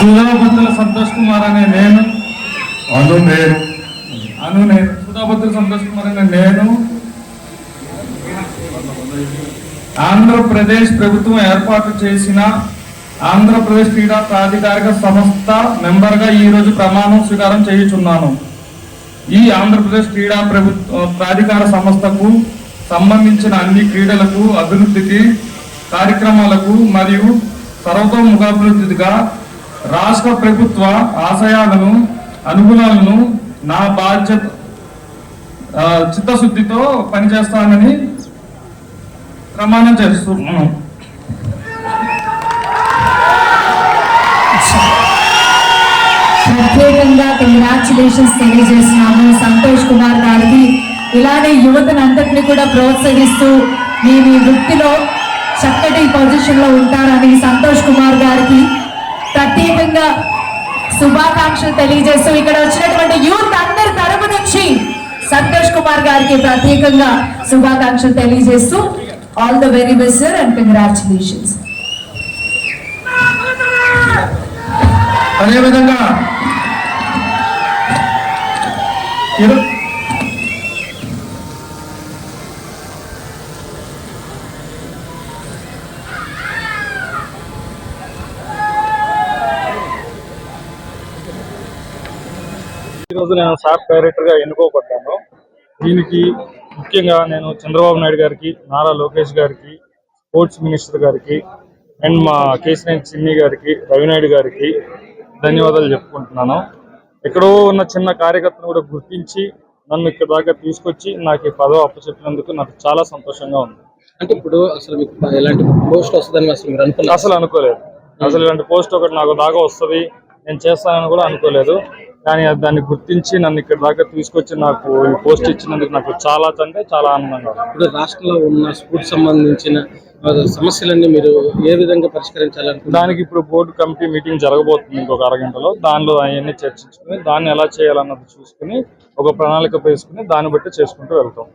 సుధాబుద్ధుల సంతోష్ కుమార్ అనే నేను. అను నేను. అను నేను. సుధాబుద్ధుల సంతోష్ కుమార్ అనే నేను. ఆంధ్రప్రదేశ్ ప్రభుత్వం ఏర్పాటు చేసిన ఆంధ్రప్రదేశ్ క్రీడా ప్రాధికారిక సంస్థ మెంబర్గా ఈ రోజు ప్రమాణం స్వీకారం చేయుచున్నాను. ఈ ఆంధ్రప్రదేశ్ క్రీడా ప్రభుత్వ ప్రాధికార సంస్థకు సంబంధించిన అన్ని క్రీడలకు అభివృద్ధికి కార్యక్రమాలకు మరియు సర్వతోముఖాభివృద్ధిగా రాష్ట్ర ప్రభుత్వ ఆశయాలను అనుగుణాలను నా బాధ్యత చిత్తశుద్ధితో పనిచేస్తానని ప్రమాణం చేస్తున్నాను. ప్రత్యేకంగా కంగ్రాచులేషన్స్ తెలియజేస్తున్నాము. సంతోష్ కుమార్ గారికి. ఇలానే యువతను అంతటిని కూడా ప్రోత్సహిస్తూ మీ మీ వృత్తిలో చక్కటి పొజిషన్లో ఉంటారని సంతోష్ కుమార్ గారికి ప్రత్యేకంగా శుభాకాంక్షలు తెలియజేస్తూ ఇక్కడ వచ్చినటువంటి యూత్ అందరి తరపు నుంచి సంతోష్ కుమార్ గారికి ప్రత్యేకంగా శుభాకాంక్షలు తెలియజేస్తూ all the very best sir and congratulations అదేవిధంగా ఈరోజు నేను సాఫ్ డైరెక్టర్గా ఎన్నుకోబడ్డాను. దీనికి ముఖ్యంగా నేను చంద్రబాబు నాయుడు గారికి నారా లోకేష్ గారికి స్పోర్ట్స్ మినిస్టర్ గారికి అండ్ మా కేసినేని చిన్ని గారికి రవినాయుడు గారికి ధన్యవాదాలు చెప్పుకుంటున్నాను. ఎక్కడో ఉన్న చిన్న కార్యకర్తను కూడా గుర్తించి నన్ను ఇక్కడ దాకా తీసుకొచ్చి నాకు ఈ పదవి అప్పచెప్పినందుకు నాకు చాలా సంతోషంగా ఉంది. అంటే ఇప్పుడు అసలు మీకు ఎలాంటి పోస్ట్ వస్తుందని అసలు మీరు అసలు అనుకోలేదు. అసలు ఇలాంటి పోస్ట్ ఒకటి నాకు దాకా వస్తుంది. నేను చేస్తానని కూడా అనుకోలేదు. కానీ దాన్ని గుర్తించి నన్ను ఇక్కడ దాకా తీసుకొచ్చి నాకు ఈ పోస్ట్ ఇచ్చినందుకు నాకు చాలా అంటే చాలా ఆనందంగా ఇప్పుడు రాష్ట్రంలో ఉన్న స్పోర్ట్స్ సంబంధించిన సమస్యలన్నీ మీరు ఏ విధంగా పరిష్కరించాలనుకుంటున్నారు? దానికి ఇప్పుడు బోర్డు కమిటీ మీటింగ్ జరగబోతుంది ఇంకొక అరగంటలో. దానిలో అవన్నీ చర్చించుకుని దాన్ని ఎలా చేయాలన్నది చూసుకుని ఒక ప్రణాళిక వేసుకుని దాన్ని బట్టి చేసుకుంటూ వెళ్తాం.